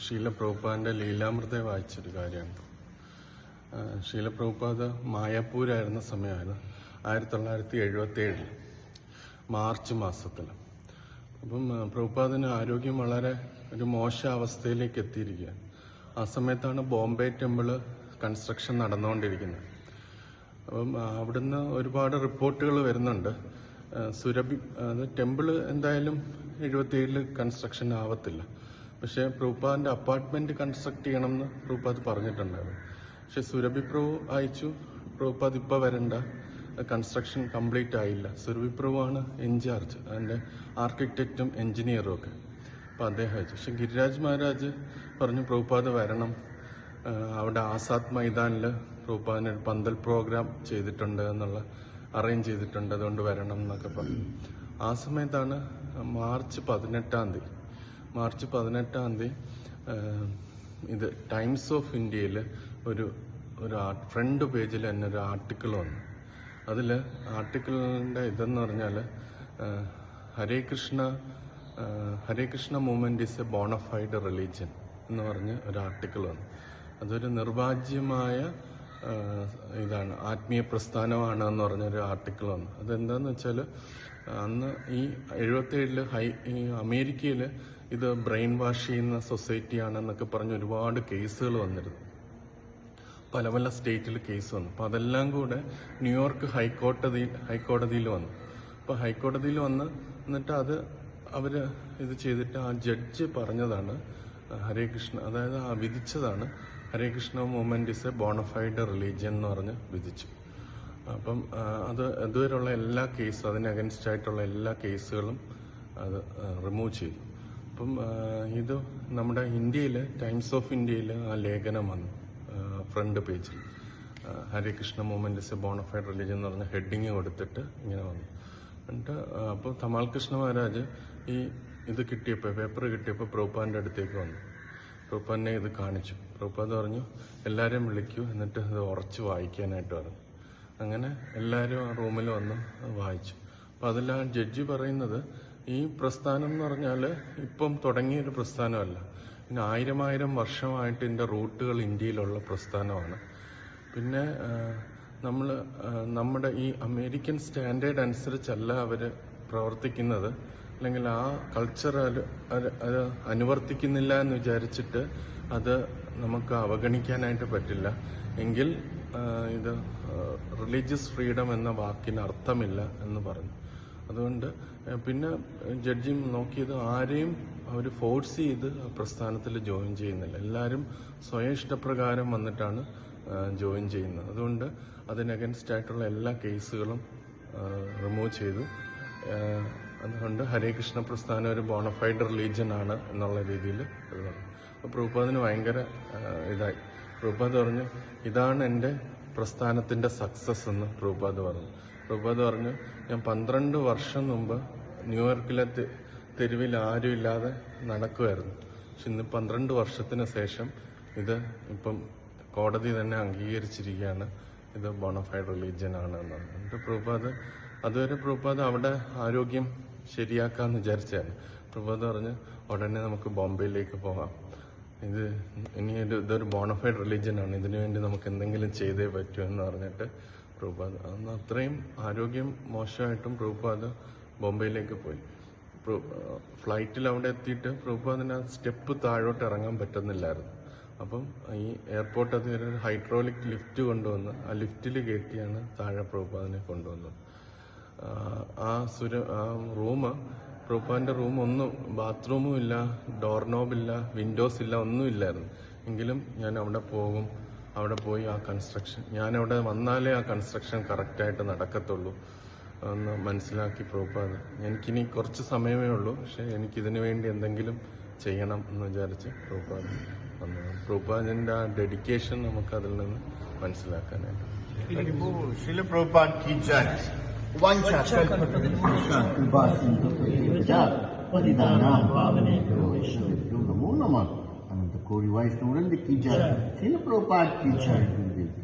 ഷീല പ്രഭുപാദിന്റെ ലീലാമൃതെ വായിച്ചൊരു കാര്യമാണ് ശീല പ്രഭുപാദ് മായാപ്പൂരായിരുന്ന സമയമായിരുന്നു ആയിരത്തി തൊള്ളായിരത്തി എഴുപത്തി ഏഴിൽ മാർച്ച് മാസത്തിൽ അപ്പം പ്രഭുപാദിന് ആരോഗ്യം വളരെ ഒരു മോശ അവസ്ഥയിലേക്ക് എത്തിയിരിക്കുക ആ സമയത്താണ് ബോംബെ ടെമ്പിൾ കൺസ്ട്രക്ഷൻ നടന്നുകൊണ്ടിരിക്കുന്നത്. അപ്പം അവിടുന്ന് ഒരുപാട് റിപ്പോർട്ടുകൾ വരുന്നുണ്ട്. സുരഭി ടെമ്പിൾ എന്തായാലും എഴുപത്തിയേഴിൽ കൺസ്ട്രക്ഷൻ ആവത്തില്ല. പക്ഷേ പ്രഭുപാദിന്റെ അപ്പാർട്ട്മെന്റ് കൺസ്ട്രക്ട് ചെയ്യണമെന്ന് പ്രഭുപാദ് പറഞ്ഞിട്ടുണ്ടായിരുന്നു. പക്ഷെ സുരഭി പ്രഭു അയച്ചു. പ്രഭുപാദ് ഇപ്പൊ വരണ്ട. കൺസ്ട്രക്ഷൻ കംപ്ലീറ്റ് ആയില്ല. സുരഭി പ്രഭു ആണ് ഇൻചാർജ് അതിന്റെ ആർക്കിടെക്റ്റും എഞ്ചിനീയറും ഒക്കെ. അപ്പൊ അദ്ദേഹം അയച്ചു. പക്ഷെ ഗിരിരാജ് മഹാരാജ് പറഞ്ഞു പ്രഭുപാദ് വരണം. അവിടെ ആസാദ് മൈതാനിൽ പ്രൂപ്പാദിന് ഒരു പന്തൽ പ്രോഗ്രാം ചെയ്തിട്ടുണ്ട് എന്നുള്ള അറേഞ്ച് ചെയ്തിട്ടുണ്ട്. അതുകൊണ്ട് വരണം എന്നൊക്കെ പറഞ്ഞു. ആ സമയത്താണ് മാർച്ച് പതിനെട്ടാം തീയതി മാർച്ച് പതിനെട്ടാം തീയതി ഇത് ടൈംസ് ഓഫ് ഇന്ത്യയിൽ ഒരു ഒരു ഫ്രണ്ട് പേജിൽ തന്നെ ഒരു ആർട്ടിക്കിൾ വന്നു. അതിൽ ആർട്ടിക്കിളിന്റെ ഇതെന്ന് പറഞ്ഞാൽ Hare Krishna Hare Krishna movement is a bona fide religion എന്ന് പറഞ്ഞ് ഒരു ആർട്ടിക്കിൾ വന്നു. അതൊരു നിർവാജ്യമായ ഇതാണ് ആത്മീയ പ്രസ്ഥാനമാണ് എന്ന് പറഞ്ഞൊരു ആർട്ടിക്കിൾ വന്നു. അതെന്താന്ന് വെച്ചാൽ അന്ന് ഈ എഴുപത്തേഴിൽ ഹൈ അമേരിക്കയിൽ ഇത് ബ്രെയിൻ വാഷ് ചെയ്യുന്ന സൊസൈറ്റിയാണെന്നൊക്കെ പറഞ്ഞ് ഒരുപാട് കേസുകൾ വന്നിരുന്നു. പല പല സ്റ്റേറ്റിൽ കേസ് വന്നു. അപ്പോൾ അതെല്ലാം കൂടെ ന്യൂയോർക്ക് ഹൈക്കോടതി ഹൈക്കോടതിയിൽ വന്നു. അപ്പോൾ ഹൈക്കോടതിയിൽ വന്ന് എന്നിട്ട് അത് അവർ ഇത് ചെയ്തിട്ട് ആ ജഡ്ജ് പറഞ്ഞതാണ് ഹരേ കൃഷ്ണ അതായത് ആ വിധിച്ചതാണ് Hare Krishna movement is a bona fide religion എന്ന് പറഞ്ഞ് വിധിച്ചു. അപ്പം അത് ഇതുവരെയുള്ള എല്ലാ കേസും അതിന് അഗൻസ്റ്റ് ആയിട്ടുള്ള എല്ലാ കേസുകളും അത് റിമൂവ് ചെയ്തു. അപ്പം ഇത് നമ്മുടെ ഇന്ത്യയിൽ ടൈംസ് ഓഫ് ഇന്ത്യയിൽ ആ ലേഖനം വന്നു ഫ്രണ്ട് പേജിൽ. Harikrishna movement is a bona fide religion എന്ന് പറഞ്ഞ ഹെഡിങ് കൊടുത്തിട്ട് ഇങ്ങനെ വന്നു. എന്നിട്ട് അപ്പോൾ തമാൽ കൃഷ്ണ മഹാരാജ് ഈ ഇത് കിട്ടിയപ്പോൾ പേപ്പർ കിട്ടിയപ്പോൾ പ്രൂപ്പാന്റെ അടുത്തേക്ക് വന്നു. പ്രൂപ്പാനെ ഇത് കാണിച്ചു. പ്രഭുപാദ് പറഞ്ഞു എല്ലാവരെയും വിളിക്കൂ എന്നിട്ട് ഇത് ഉറച്ച് വായിക്കാനായിട്ട് പറഞ്ഞു. അങ്ങനെ എല്ലാവരും ആ റൂമിൽ വന്ന് വായിച്ചു. അപ്പോൾ അതിൽ ജഡ്ജി പറയുന്നത് ഈ പ്രസ്ഥാനം എന്ന് പറഞ്ഞാൽ ഇപ്പം തുടങ്ങിയൊരു പ്രസ്ഥാനമല്ല. പിന്നെ ആയിരം ആയിരം വർഷമായിട്ട് ഇതിന്റെ റൂട്ടുകൾ ഇന്ത്യയിലുള്ള പ്രസ്ഥാനമാണ്. പിന്നെ നമ്മൾ നമ്മുടെ ഈ അമേരിക്കൻ സ്റ്റാൻഡേർഡ് അനുസരിച്ചല്ല അവർ പ്രവർത്തിക്കുന്നത്. അല്ലെങ്കിൽ ആ കൾച്ചർ അത് അനുവർത്തിക്കുന്നില്ല എന്ന് വിചാരിച്ചിട്ട് അത് നമുക്ക് അവഗണിക്കാനായിട്ട് പറ്റില്ല. എങ്കിൽ ഇത് റിലീജിയസ് ഫ്രീഡം എന്ന വാക്കിന് അർത്ഥമില്ല എന്ന് പറഞ്ഞു. അതുകൊണ്ട് പിന്നെ ജഡ്ജിങ് നോക്കിയത് ആരെയും അവർ ഫോഴ്സ് ചെയ്ത് പ്രസ്ഥാനത്തിൽ ജോയിൻ ചെയ്യുന്നില്ല. എല്ലാവരും സ്വയം ഇഷ്ടപ്രകാരം വന്നിട്ടാണ് ജോയിൻ ചെയ്യുന്നത്. അതുകൊണ്ട് അതിന് ആയിട്ടുള്ള എല്ലാ കേസുകളും റിമൂവ് ചെയ്തു. അതുകൊണ്ട് ഹരേ കൃഷ്ണ പ്രസ്ഥാനം ഒരു ബോണഫൈഡ് റിലീജിയൻ ആണ് എന്നുള്ള രീതിയിൽ അപ്പോൾ പ്രഭുപാദിന് ഭയങ്കര ഇതായി. പ്രഭുപാദ് പറഞ്ഞു ഇതാണ് എന്റെ പ്രസ്ഥാനത്തിന്റെ സക്സസ് എന്ന് പ്രഭുപാദ് പറഞ്ഞു. പ്രഭുപാദ് പറഞ്ഞു ഞാൻ പന്ത്രണ്ട് വർഷം മുമ്പ് ന്യൂയോർക്കിലെ തെരുവിൽ ആരുമില്ലാതെ നടക്കുമായിരുന്നു പക്ഷെ ഇന്ന് പന്ത്രണ്ട് വർഷത്തിന് ശേഷം ഇത് ഇപ്പം കോടതി തന്നെ അംഗീകരിച്ചിരിക്കുകയാണ്. ഇത് ബോണഫൈഡ് റിലീജിയൻ ആണ് എന്നാണ്. എന്നിട്ട് പ്രഭുപാദ് അതുവരെ പ്രഭുപാദ് അവിടെ ആരോഗ്യം ശരിയാക്കാന്ന് വിചാരിച്ചായിരുന്നു. പ്രഭുപാദ് പറഞ്ഞ് ഉടനെ നമുക്ക് ബോംബെയിലേക്ക് പോകാം. ഇത് ഇനി ഒരു ഇതൊരു ബോണഫൈഡ് റിലീജിയൻ ആണ്. ഇതിനു വേണ്ടി നമുക്ക് എന്തെങ്കിലും ചെയ്തേ പറ്റൂ എന്ന് പറഞ്ഞിട്ട് പ്രഭുപാദ്. അന്ന് അത്രയും ആരോഗ്യം മോശമായിട്ടും പ്രഭുപാദ് ബോംബെയിലേക്ക് പോയി. ഫ്ലൈറ്റിൽ അവിടെ എത്തിയിട്ട് പ്രഭുപാദിന് സ്റ്റെപ്പ് താഴോട്ട് ഇറങ്ങാൻ പറ്റുന്നില്ലായിരുന്നു. അപ്പം ഈ എയർപോർട്ട് അത് ഒരു ഹൈഡ്രോളിക് ലിഫ്റ്റ് കൊണ്ടുവന്ന് ആ ലിഫ്റ്റിൽ കയറ്റിയാണ് താഴെ പ്രഭുപാദിനെ കൊണ്ടുവന്നത്. ആ, ആ സുര ആ റൂം പ്രഭുപാദിന്റെ റൂം ഒന്നും ബാത്റൂമും ഇല്ല ഡോർ നോബില്ല വിൻഡോസ് ഇല്ല ഒന്നും ഇല്ലായിരുന്നു. എങ്കിലും ഞാൻ അവിടെ പോകും. അവിടെ പോയി ആ കൺസ്ട്രക്ഷൻ ഞാൻ അവിടെ വന്നാലേ ആ കൺസ്ട്രക്ഷൻ കറക്റ്റായിട്ട് നടക്കത്തുള്ളൂ. എന്ന് മനസ്സിലാക്കി പ്രോപ്പാണ് എനിക്കിനി കുറച്ച് സമയമേ ഉള്ളൂ. പക്ഷേ എനിക്കിതിനു വേണ്ടി എന്തെങ്കിലും ചെയ്യണം എന്ന് വിചാരിച്ച് പ്രോപ്പാണ് വന്നത് പ്രോപ്പാജിന്റെ ആ ഡെഡിക്കേഷൻ നമുക്കതിൽ നിന്ന് മനസ്സിലാക്കാനായിട്ട്. ശില तो कोई वाइस तो उड़न की जाए। थी ना प्रोपाद की जाए।